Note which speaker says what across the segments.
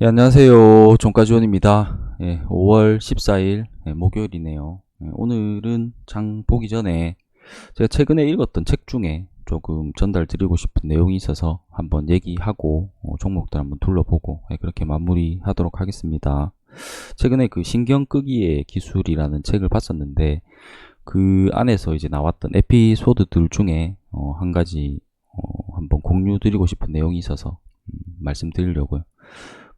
Speaker 1: 예, 안녕하세요. 종가지원입니다. 예, 5월 14일 예, 목요일이네요. 예, 오늘은 장 보기 전에 제가 최근에 읽었던 책 중에 조금 전달 드리고 싶은 내용이 있어서 한번 얘기하고 어, 종목들 한번 둘러보고 예, 그렇게 마무리하도록 하겠습니다. 최근에 그 신경 끄기의 기술이라는 책을 봤었는데 그 안에서 이제 나왔던 에피소드들 중에 어, 한 가지 어, 한번 공유 드리고 싶은 내용이 있어서 음, 말씀드리려고요.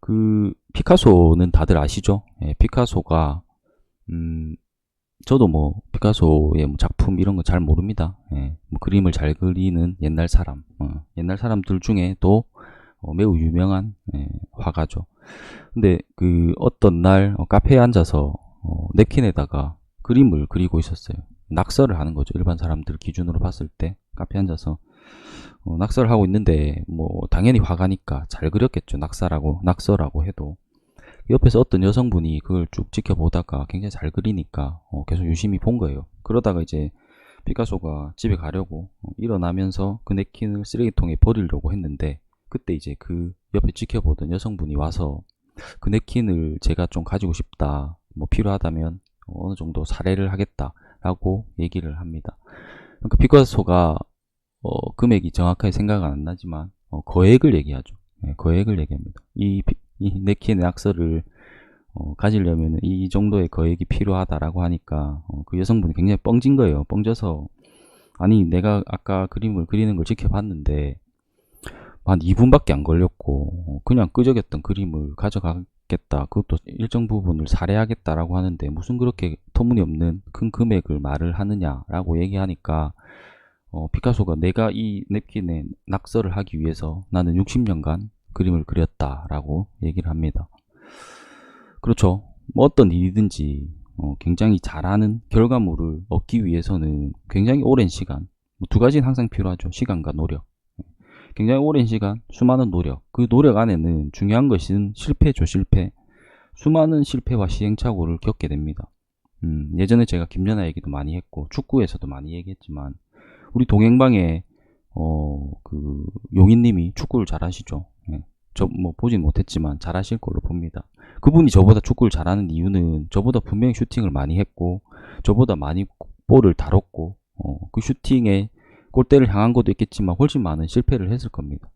Speaker 1: 그 피카소는 다들 아시죠? 예, 피카소가 음 저도 뭐 피카소의 뭐 작품 이런 거 잘 모릅니다. 예, 뭐 그림을 잘 그리는 옛날 사람, 어, 옛날 사람들 중에도 어, 매우 유명한 예, 화가죠. 근데 그 어떤 날 어, 카페에 앉아서 어, 냅킨에다가 그림을 그리고 있었어요. 낙서를 하는 거죠. 일반 사람들 기준으로 봤을 때 카페에 앉아서 어, 낙서를 하고 있는데 뭐 당연히 화가니까 잘 그렸겠죠. 낙사라고 낙서라고 해도 옆에서 어떤 여성분이 그걸 쭉 지켜보다가 굉장히 잘 그리니까 어, 계속 유심히 본 거예요. 그러다가 이제 피카소가 집에 가려고 어, 일어나면서 그 냅킨을 쓰레기통에 버리려고 했는데 그때 이제 그 옆에 지켜보던 여성분이 와서 그 냅킨을 제가 좀 가지고 싶다, 뭐 필요하다면 어느 정도 사례를 하겠다라고 얘기를 합니다. 그러니까 피카소가 어, 금액이 정확하게 생각은 안 나지만 어, 거액을 얘기하죠. 예, 거액을 얘기합니다. 이, 피- 이 네키의 악서를 어, 가지려면 이 정도의 거액이 필요하다라고 하니까 어, 그 여성분이 굉장히 뻥진 거예요. 뻥져서 아니 내가 아까 그림을 그리는 걸 지켜봤는데 한 2분밖에 안 걸렸고 어, 그냥 끄적였던 그림을 가져가겠다. 그것도 일정 부분을 살해하겠다라고 하는데 무슨 그렇게 터무니없는 큰 금액을 말을 하느냐라고 얘기하니까 어, 피카소가 내가 이 냅킨에 낙서를 하기 위해서 나는 60년간 그림을 그렸다라고 얘기를 합니다. 그렇죠. 뭐 어떤 일이든지 어, 굉장히 잘하는 결과물을 얻기 위해서는 굉장히 오랜 시간, 뭐 두 가지는 항상 필요하죠. 시간과 노력. 굉장히 오랜 시간, 수많은 노력. 그 노력 안에는 중요한 것은 실패죠, 실패. 수많은 실패와 시행착오를 겪게 됩니다. 음, 예전에 제가 김연아 얘기도 많이 했고, 축구에서도 많이 얘기했지만, 우리 동행방에 어 그 용인님이 축구를 잘하시죠. 예. 저뭐 보진 못했지만 잘하실 걸로 봅니다. 그분이 저보다 축구를 잘하는 이유는 저보다 분명히 슈팅을 많이 했고 저보다 많이 볼을 다뤘고 어, 그 슈팅에 골대를 향한 것도 있겠지만 훨씬 많은 실패를 했을 겁니다.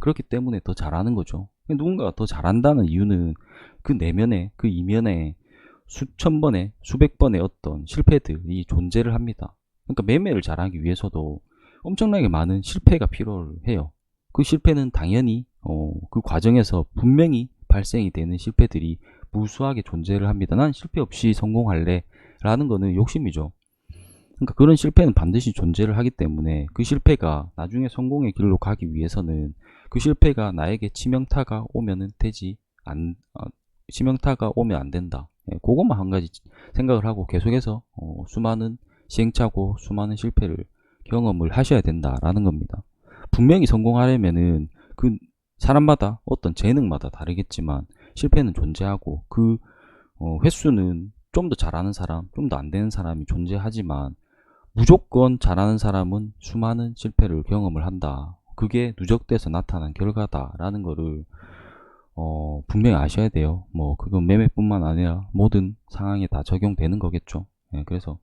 Speaker 1: 그렇기 때문에 더 잘하는 거죠. 누군가가 더 잘한다는 이유는 그 내면에 그 이면에 수천 번의 수백 번의 어떤 실패들이 존재를 합니다. 그러니까 매매를 잘하기 위해서도 엄청나게 많은 실패가 필요해요. 그 실패는 당연히 어, 그 과정에서 분명히 발생이 되는 실패들이 무수하게 존재를 합니다. 난 실패 없이 성공할래 라는 거는 욕심이죠. 그러니까 그런 실패는 반드시 존재를 하기 때문에 그 실패가 나중에 성공의 길로 가기 위해서는 그 실패가 나에게 치명타가 오면은 되지 안 어, 치명타가 오면 안 된다. 예, 그것만 한 가지 생각을 하고 계속해서 어, 수많은 시행착오, 수많은 실패를 경험을 하셔야 된다라는 겁니다. 분명히 성공하려면은 그 사람마다 어떤 재능마다 다르겠지만 실패는 존재하고 그 어, 횟수는 좀 더 잘하는 사람, 좀 더 안 되는 사람이 존재하지만 무조건 잘하는 사람은 수많은 실패를 경험을 한다. 그게 누적돼서 나타난 결과다라는 거를 어, 분명히 아셔야 돼요. 뭐 그건 매매뿐만 아니라 모든 상황에 다 적용되는 거겠죠. 예, 그래서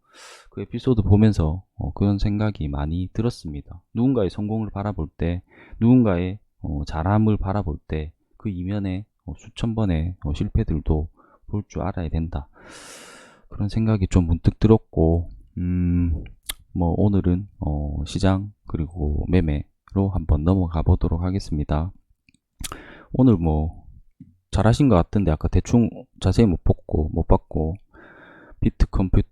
Speaker 1: 그 에피소드 보면서 어, 그런 생각이 많이 들었습니다. 누군가의 성공을 바라볼 때, 누군가의 어, 잘함을 바라볼 때 그 이면에 어, 수천 번의 어, 실패들도 볼 줄 알아야 된다. 그런 생각이 좀 문득 들었고, 음, 뭐 오늘은 어, 시장 그리고 매매로 한번 넘어가 보도록 하겠습니다. 오늘 뭐 잘하신 것 같은데 아까 대충 자세히 못 봤고 못 봤고 비트 컴퓨터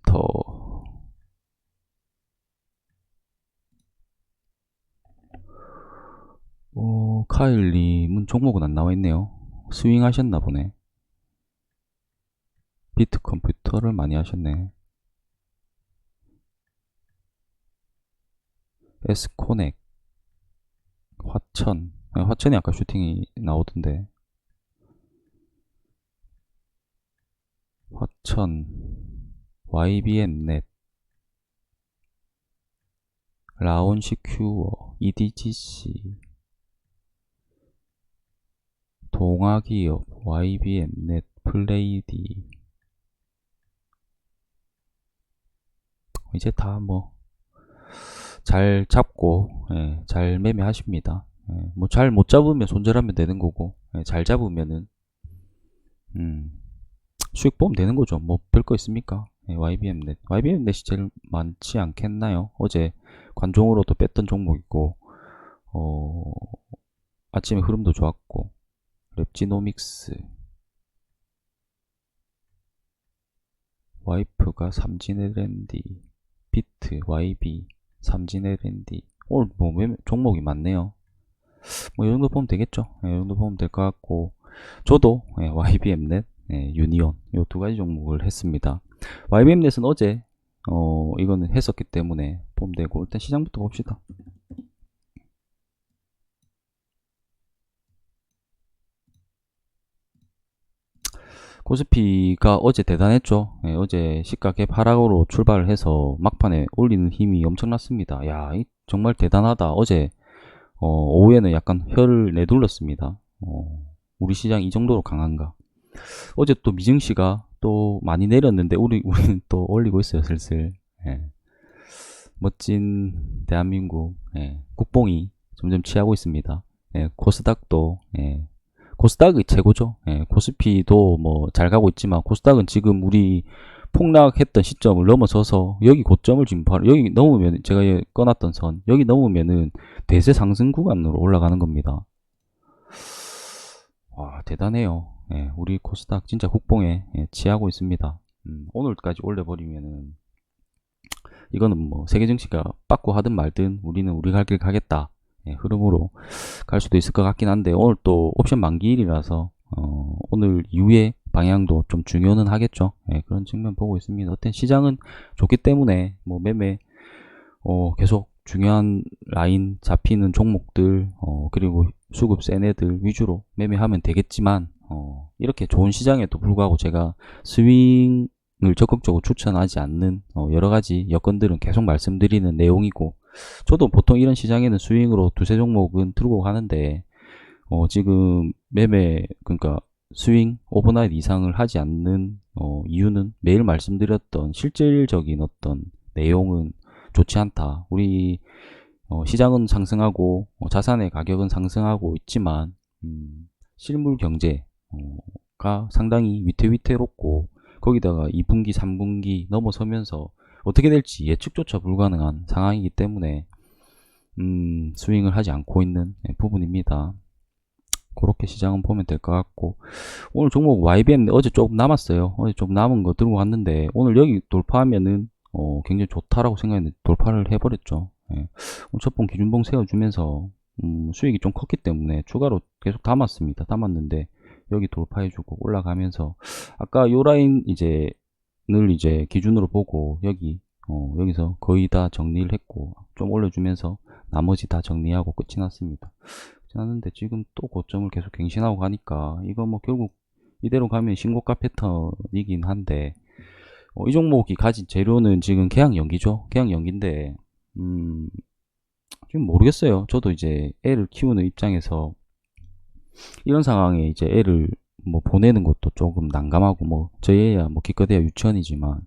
Speaker 1: 어, 카일님은 종목은 안 나와 있네요. 스윙 하셨나 보네. 비트 컴퓨터를 많이 하셨네. 에스코넥, 화천. 아, 화천이 아까 슈팅이 나오던데. 화천, YBN넷, 라온시큐어, EDGC, 동아기업, YBM넷, 플레이디 이제 다 뭐 잘 잡고 예, 잘 매매하십니다. 예, 뭐잘 못 잡으면 손절하면 되는 거고 예, 잘 잡으면은 음, 수익 보면 되는 거죠. 뭐 별 거 있습니까? 예, YBM넷, YBM넷이 제일 많지 않겠나요? 어제 관종으로도 뺐던 종목 있고 어, 아침에 흐름도 좋았고 랩 지노믹스 와이프가 삼진 L&D 비트 YB 삼진 L&D 오늘 뭐 종목이 많네요. 뭐 이 정도 보면 되겠죠. 예, 이 정도 보면 될 것 같고. 저도 예, YBM넷 예, 유니온 이 두 가지 종목을 했습니다. YBM넷은 어제 어 이거는 했었기 때문에 보면 되고 일단 시장부터 봅시다 코스피가 어제 대단했죠. 예, 어제 시가 갭 하락으로 출발을 해서 막판에 올리는 힘이 엄청났습니다. 야, 이 정말 대단하다. 어제 어, 오후에는 약간 혀를 내둘렀습니다. 어, 우리 시장 이 정도로 강한가? 어제 또 미증시가 또 많이 내렸는데 우리 우리는 또 올리고 있어요, 슬슬. 예. 멋진 대한민국 예, 국뽕이 점점 취하고 있습니다. 예, 코스닥도 예, 코스닥이 최고죠. 예, 코스피도 뭐 잘 가고 있지만 코스닥은 지금 우리 폭락했던 시점을 넘어서서 여기 고점을 지금 바로 여기 넘으면 제가 예 꺼놨던 선 여기 넘으면은 대세 상승 구간으로 올라가는 겁니다. 와 대단해요. 예, 우리 코스닥 진짜 국뽕에 예, 취하고 있습니다. 음, 오늘까지 올려버리면은 이거는 뭐 세계 증시가 빠꾸 하든 말든 우리는 우리 갈 길 가겠다. 예, 흐름으로 갈 수도 있을 것 같긴 한데 오늘 또 옵션 만기일이라서 어, 오늘 이후에 방향도 좀 중요는 하겠죠. 예, 그런 측면 보고 있습니다. 어떤 시장은 좋기 때문에 뭐 매매 어, 계속 중요한 라인 잡히는 종목들 어, 그리고 수급 센 애들 위주로 매매하면 되겠지만 어, 이렇게 좋은 시장에도 불구하고 제가 스윙을 적극적으로 추천하지 않는 어, 여러 가지 여건들은 계속 말씀드리는 내용이고 저도 보통 이런 시장에는 스윙으로 두세 종목은 들고 가는데 어, 지금 매매 그러니까 스윙 오버나잇 이상을 하지 않는 어, 이유는 매일 말씀드렸던 실질적인 어떤 내용은 좋지 않다. 우리 어, 시장은 상승하고 어, 자산의 가격은 상승하고 있지만 음, 실물 경제가 상당히 위태위태롭고 거기다가 2분기, 3분기 넘어서면서 어떻게 될지 예측조차 불가능한 상황이기 때문에 음, 스윙을 하지 않고 있는 예, 부분입니다. 그렇게 시장은 보면 될 것 같고 오늘 종목 YBM 어제 조금 남았어요. 어제 좀 남은 거 들고 왔는데 오늘 여기 돌파하면은 어, 굉장히 좋다라고 생각했는데 돌파를 해버렸죠. 예. 첫번 기준봉 세워주면서 음, 수익이 좀 컸기 때문에 추가로 계속 담았습니다. 담았는데 여기 돌파해주고 올라가면서 아까 요 라인 이제 늘 이제 기준으로 보고 여기 어, 여기서 거의 다 정리를 했고 좀 올려주면서 나머지 다 정리하고 끝이 났습니다. 끝이 났는데 지금 또 고점을 계속 갱신하고 가니까 이거 뭐 결국 이대로 가면 신고가 패턴이긴 한데 어, 이 종목이 가진 재료는 지금 계약 연기죠. 계약 연기인데 음, 지금 모르겠어요. 저도 이제 애를 키우는 입장에서 이런 상황에 이제 애를 뭐 보내는 것도 조금 난감하고 뭐 저희 애야 뭐 기껏해야 유치원이지만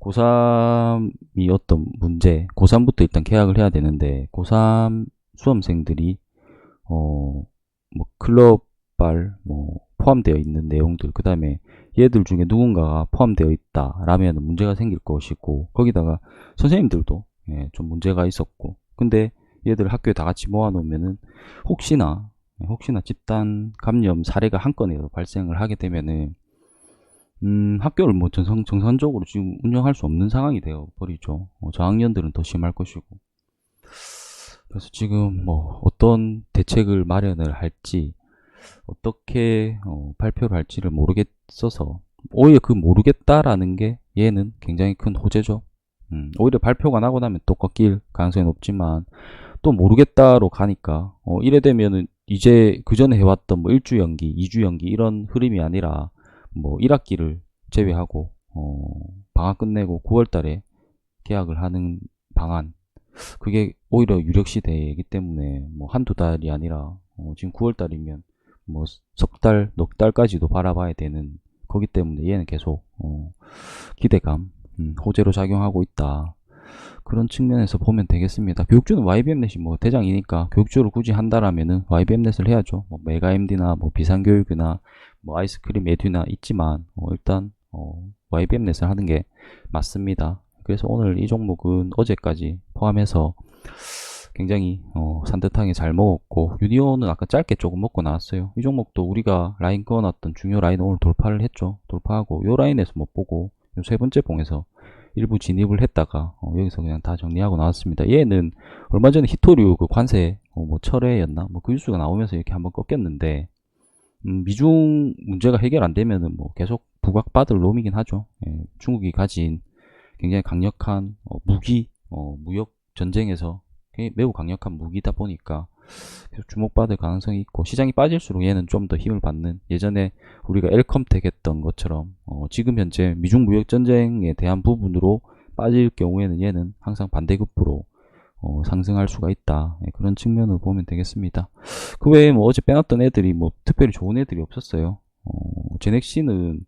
Speaker 1: 고3이 어떤 문제 고3부터 일단 계약을 해야 되는데 고3 수험생들이 어 뭐 클럽발 뭐 포함되어 있는 내용들 그 다음에 얘들 중에 누군가가 포함되어 있다 라면 문제가 생길 것이고 거기다가 선생님들도 예, 좀 문제가 있었고. 근데 얘들 학교에 다 같이 모아놓으면은 혹시나 혹시나 집단 감염 사례가 한 건이라도 발생을 하게 되면은 음, 학교를 뭐 정상, 정상적으로 지금 운영할 수 없는 상황이 되어 버리죠. 어, 저학년들은 더 심할 것이고. 그래서 지금 뭐 어떤 대책을 마련을 할지 어떻게 어, 발표를 할지를 모르겠어서 오히려 그 모르겠다라는 게 얘는 굉장히 큰 호재죠. 음, 오히려 발표가 나고 나면 또 꺾일 가능성이 높지만 또 모르겠다로 가니까 어, 이래 되면은 이제 그 전에 해왔던 뭐 1주 연기, 2주 연기 이런 흐름이 아니라 뭐 1학기를 제외하고 어, 방학 끝내고 9월 달에 계약을 하는 방안 그게 오히려 유력 시대이기 때문에 뭐 한두 달이 아니라 어, 지금 9월 달이면 뭐 석 달, 넉 달까지도 바라봐야 되는 거기 때문에 얘는 계속 어, 기대감, 음, 호재로 작용하고 있다. 그런 측면에서 보면 되겠습니다. 교육주는 YBM넷이 뭐 대장이니까 교육주를 굳이 한다라면은 YBM넷을 해야죠. 뭐 메가MD나 뭐 비상교육이나 뭐 아이스크림 에듀나 있지만 어, 일단 어, YBM넷을 하는 게 맞습니다. 그래서 오늘 이 종목은 어제까지 포함해서 굉장히 어, 산뜻하게 잘 먹었고 유니온은 아까 짧게 조금 먹고 나왔어요. 이 종목도 우리가 라인 꺼놨던 중요 라인 오늘 돌파를 했죠. 돌파하고 요 라인에서 못 보고 요 세 번째 봉에서 일부 진입을 했다가 어, 여기서 그냥 다 정리하고 나왔습니다. 얘는 얼마 전에 히토류 그 관세 어, 뭐 철회였나 뭐 그 뉴스가 나오면서 이렇게 한번 꺾였는데 음, 미중 문제가 해결 안 되면은 뭐 계속 부각받을 놈이긴 하죠. 예, 중국이 가진 굉장히 강력한 어, 무기 어, 무역 전쟁에서 매우 강력한 무기다 보니까 계속 주목받을 가능성이 있고 시장이 빠질수록 얘는 좀 더 힘을 받는 예전에 우리가 엘컴텍 했던 것처럼 어, 지금 현재 미중 무역 전쟁에 대한 부분으로 빠질 경우에는 얘는 항상 반대급부로 어, 상승할 수가 있다. 예, 그런 측면을 보면 되겠습니다. 그 외에 뭐 어제 빼놨던 애들이 뭐 특별히 좋은 애들이 없었어요. 어, 제넥시는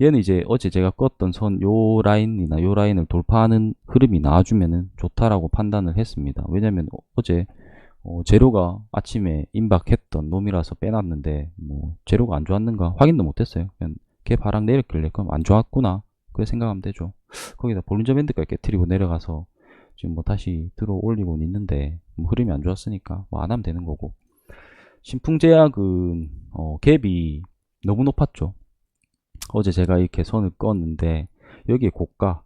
Speaker 1: 얘는 이제 어제 제가 껐던 선 요 라인이나 요 라인을 돌파하는 흐름이 나와주면은 좋다라고 판단을 했습니다. 왜냐면 어, 어제 어, 재료가 아침에 임박했던 놈이라서 빼놨는데 뭐 재료가 안 좋았는가 확인도 못했어요. 그냥 걔 바락 내렸길래 그럼 안 좋았구나 그래 생각하면 되죠. 거기다 볼린저 밴드까지 깨트리고 내려가서 지금 뭐 다시 들어 올리고 있는데 뭐 흐름이 안 좋았으니까 뭐 안 하면 되는 거고 신풍제약은 어, 갭이 너무 높았죠. 어제 제가 이렇게 선을 껐는데 여기에 고가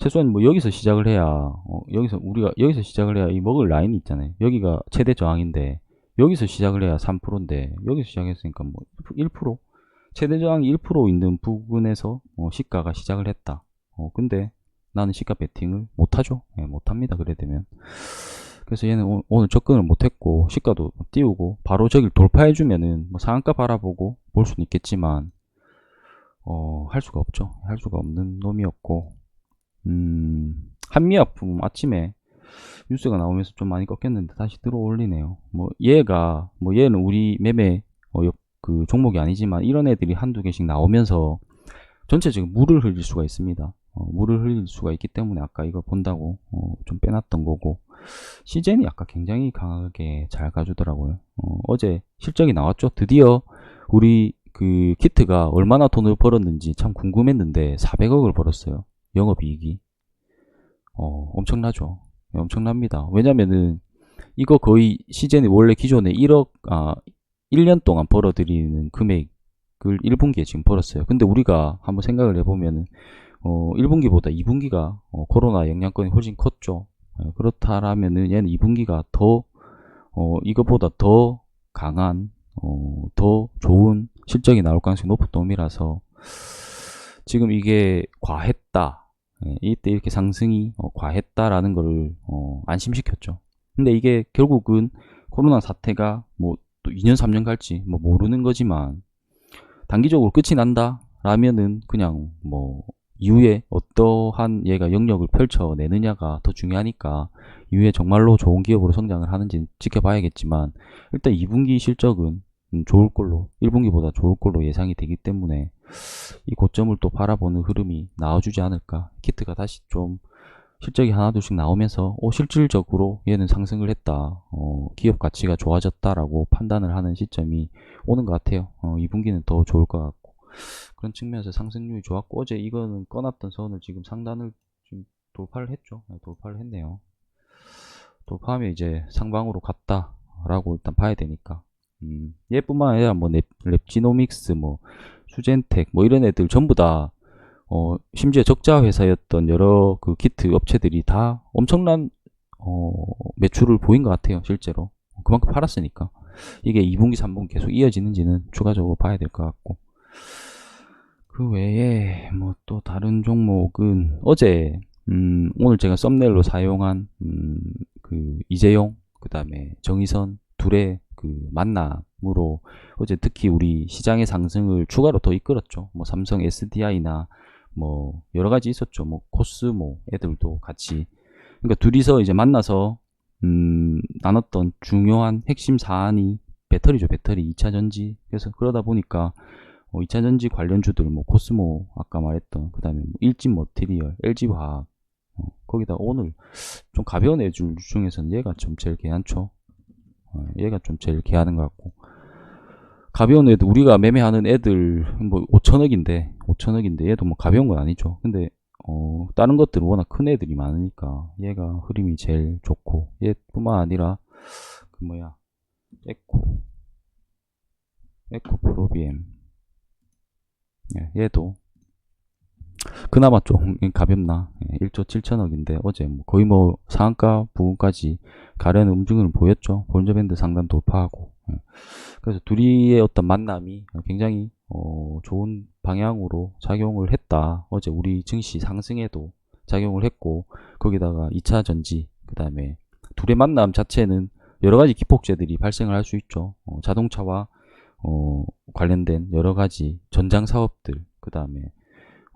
Speaker 1: 최소한 뭐 여기서 시작을 해야 어, 여기서 우리가 여기서 시작을 해야 이 먹을 라인이 있잖아요. 여기가 최대 저항인데 여기서 시작을 해야 3%인데 여기서 시작했으니까 뭐 1% 최대 저항이 1% 있는 부분에서 어, 시가가 시작을 했다. 어, 근데 나는 시가 베팅을 못하죠. 예, 못합니다. 그래 되면. 그래서 얘는 오, 오늘 접근을 못했고 시가도 띄우고 바로 저길 돌파해주면은 뭐 상한가 바라보고 볼 수는 있겠지만 어, 할 수가 없죠. 할 수가 없는 놈이었고 음, 한미약품 아침에 뉴스가 나오면서 좀 많이 꺾였는데 다시 들어 올리네요. 뭐 얘가 뭐 얘는 우리 매매 어, 역- 그 종목이 아니지만 이런 애들이 한두 개씩 나오면서 전체적인 물을 흘릴 수가 있습니다. 어, 물을 흘릴 수가 있기 때문에 아까 이거 본다고 어, 좀 빼놨던 거고 시젠이 아까 굉장히 강하게 잘 가주더라고요. 어, 제 실적이 나왔죠. 드디어 우리 그 키트가 얼마나 돈을 벌었는지 참 궁금했는데 400억을 벌었어요. 영업이익이 어, 엄청나죠. 네, 엄청납니다. 왜냐면은 이거 거의 시즌에 원래 기존에 1억 아 1년 동안 벌어들이는 금액을 1분기에 지금 벌었어요. 근데 우리가 한번 생각을 해보면은 어 1분기보다 2분기가 어, 코로나 영향권이 훨씬 컸죠. 어, 그렇다라면은 얘는 2분기가 더 어, 이것보다 더 강한 어, 더 좋은 실적이 나올 가능성이 높은 놈이라서 지금 이게 과했다. 예, 이때 이렇게 상승이 어, 과했다라는 거를 어, 안심시켰죠. 근데 이게 결국은 코로나 사태가 뭐 또 2년 3년 갈지 뭐 모르는 거지만 단기적으로 끝이 난다 라면은 그냥 뭐 이후에 어떠한 얘가 영역을 펼쳐내느냐가 더 중요하니까 이후에 정말로 좋은 기업으로 성장을 하는지 지켜봐야겠지만 일단 2분기 실적은 음, 좋을 걸로 1분기보다 좋을 걸로 예상이 되기 때문에 이 고점을 또 바라보는 흐름이 나와주지 않을까. 키트가 다시 좀 실적이 하나둘씩 나오면서 오 실질적으로 얘는 상승을 했다. 어, 기업 가치가 좋아졌다라고 판단을 하는 시점이 오는 것 같아요. 어, 2분기는 더 좋을 것 같고 그런 측면에서 상승률이 좋았고 어제 이거는 꺼놨던 선을 지금 상단을 좀 돌파를 했죠. 네, 돌파를 했네요. 돌파하면 이제 상방으로 갔다 라고 일단 봐야 되니까. 음, 얘뿐만 아니라 뭐 랩, 랩지노믹스, 뭐 수젠텍, 뭐 이런 애들 전부 다 어, 심지어 적자 회사였던 여러 그 키트 업체들이 다 엄청난 어, 매출을 보인 것 같아요, 실제로. 그만큼 팔았으니까. 이게 2분기, 3분기 계속 이어지는지는 추가적으로 봐야 될 것 같고. 그 외에 뭐 또 다른 종목은 어제 음, 오늘 제가 썸네일로 사용한 음, 그 이재용 그 다음에 정의선 둘의 그 만남 으로 어제 특히 우리 시장의 상승을 추가로 더 이끌었죠. 뭐 삼성 SDI나 뭐 여러 가지 있었죠. 뭐 코스모 애들도 같이 그러니까 둘이서 이제 만나서 음, 나눴던 중요한 핵심 사안이 배터리죠, 배터리. 2차 전지. 그래서 그러다 보니까 어, 2차 전지 관련주들, 뭐 코스모 아까 말했던 그다음에 뭐 일진 머티리얼, LG 화학, 어, 거기다 오늘 좀 가벼운 애줄 중에서는 얘가 좀 제일 괜찮죠. 어, 얘가 좀 제일 개하는 것 같고 가벼운 애들 우리가 매매하는 애들 뭐 5천억인데 5천억인데 얘도 뭐 가벼운 건 아니죠. 근데 어 다른 것들은 워낙 큰 애들이 많으니까 얘가 흐름이 제일 좋고 얘뿐만 아니라 그 뭐야 에코 에코 프로비엠 예, 얘도 그나마 좀 가볍나? 예, 1조 7천억인데 어제 뭐 거의 뭐 상한가 부분까지 가려는 움직임을 보였죠. 볼저밴드 상단 돌파하고. 예. 그래서 둘이의 어떤 만남이 굉장히 어, 좋은 방향으로 작용을 했다. 어제 우리 증시 상승에도 작용을 했고 거기다가 2차 전지 그 다음에 둘의 만남 자체는 여러 가지 기폭제들이 발생을 할 수 있죠. 어, 자동차와 어, 관련된 여러 가지 전장 사업들 그 다음에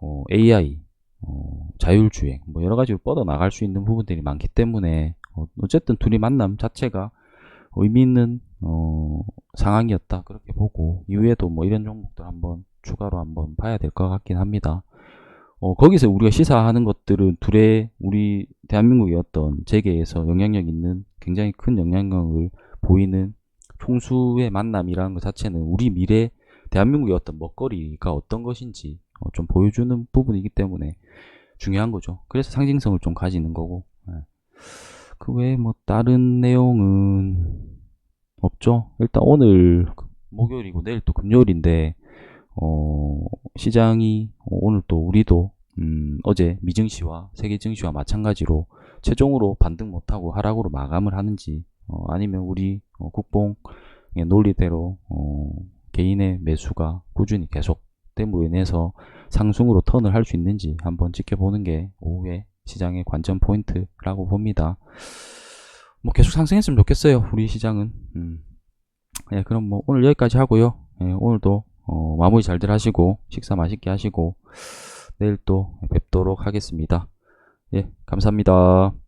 Speaker 1: 어, AI, 어, 자율주행, 뭐 여러 가지로 뻗어 나갈 수 있는 부분들이 많기 때문에 어, 어쨌든 둘이 만남 자체가 의미 있는 어, 상황이었다 그렇게 보고 이후에도 뭐 이런 종목들 한번 추가로 한번 봐야 될 것 같긴 합니다. 어, 거기서 우리가 시사하는 것들은 둘의 우리 대한민국의 어떤 재계에서 영향력 있는 굉장히 큰 영향력을 보이는 총수의 만남이라는 것 자체는 우리 미래 대한민국의 어떤 먹거리가 어떤 것인지 어, 좀 보여주는 부분이기 때문에 중요한 거죠. 그래서 상징성을 좀 가지는 거고. 예. 그 외에 뭐 다른 내용은 없죠. 일단 오늘 목요일이고 내일 또 금요일인데 어, 시장이 어, 오늘 또 우리도 음, 어제 미증시와 세계 증시와 마찬가지로 최종으로 반등 못하고 하락으로 마감을 하는지 어, 아니면 우리 어, 국뽕의 논리대로 어, 개인의 매수가 꾸준히 계속 됨으로 인해서 상승으로 턴을 할 수 있는지 한번 지켜보는 게 오후에 시장의 관전 포인트라고 봅니다. 뭐 계속 상승했으면 좋겠어요. 우리 시장은. 음. 예, 그럼 뭐 오늘 여기까지 하고요. 예, 오늘도 어, 마무리 잘들 하시고 식사 맛있게 하시고 내일 또 뵙도록 하겠습니다. 예, 감사합니다.